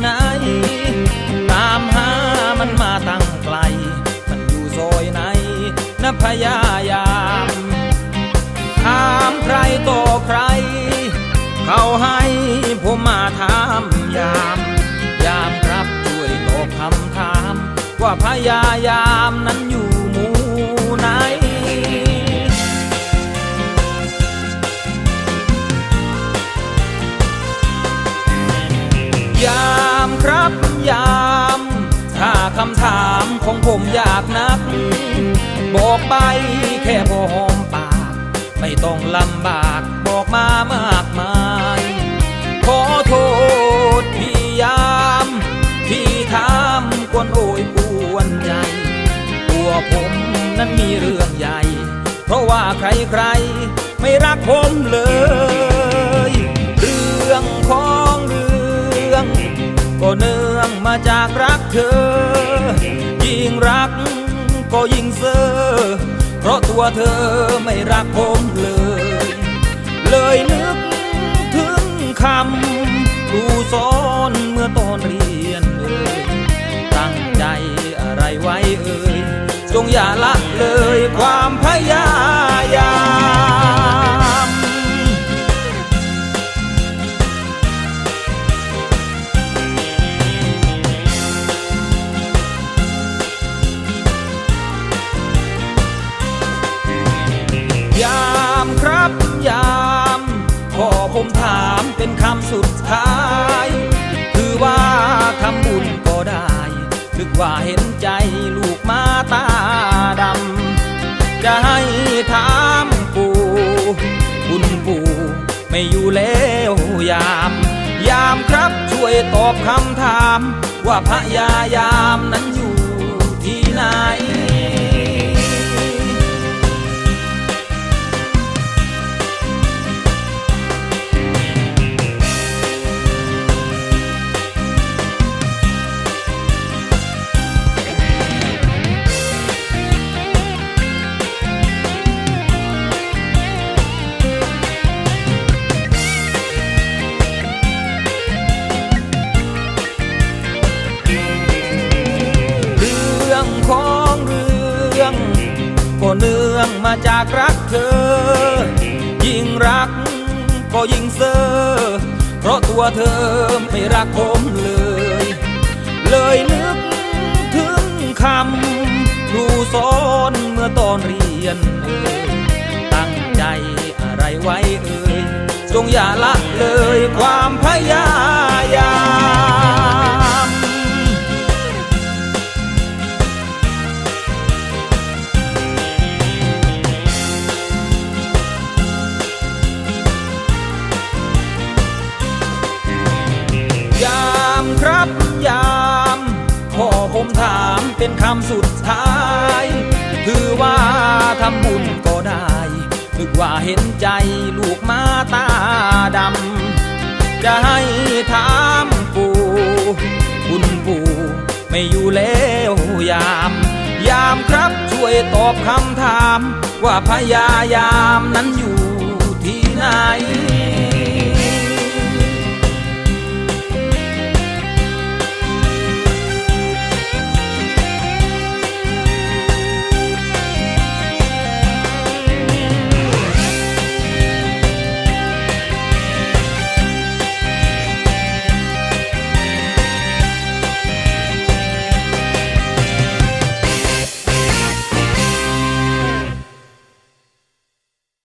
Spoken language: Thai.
ไหน ตามหามันมาตั้งไกล มันอยู่ซอยไหนนะพยายามถามใครต่อใคร เขาให้ผมมาถามยาม ยามครับช่วยตอบคำถาม ว่าพยายามนั้นอยู่ ของผมอยากนัก บอกไปแค่พอหอมปาก ไม่ต้องลำบากบอกมามากมาย ขอโทษพี่ยาม ที่ถามกวนโอยปวนใจ ตัวผมนั้นมีเรื่องใหญ่ เพราะว่าใครๆ ไม่รักผมเลย เรื่องของเรื่อง ก็เนื่องมาจากรักเธอ ยิ่งรัก ก็ยิ่งเซอเพราะตัวเธอไม่รักผมเลย เลยนึกถึงคำ นคำสุดท้าย คือว่าทำบุญก็ได้ นึกว่าเห็นใจลูกมาตาดำ จะให้ถามปู่คุณปู่ไม่อยู่แล้วยาม ยามครับช่วยตอบคำถาม ว่าพยายามนั้นอยู่ที่ไหน งมาจากรักเธอ ยิ่งรักก็ยิ่งเซอเพราะตัวเธอไม่รักผมเลย เลยนึกถึงคำครูสอนเมื่อตอนเรียนเอ่ยตั้งใจอะไรไว้เอ่ยจงอย่าละเลยความพยายาม ผมถามเป็นคำสุดท้ายคือว่าทำบุญก็ได้นึกว่าเห็นใจลูกมาตาดำ จะให้ถามปู่ คุณปู่ไม่อยู่แล้วยาม ยามครับช่วยตอบคำถาม ว่าพยายามนั้นอยู่ที่ไหน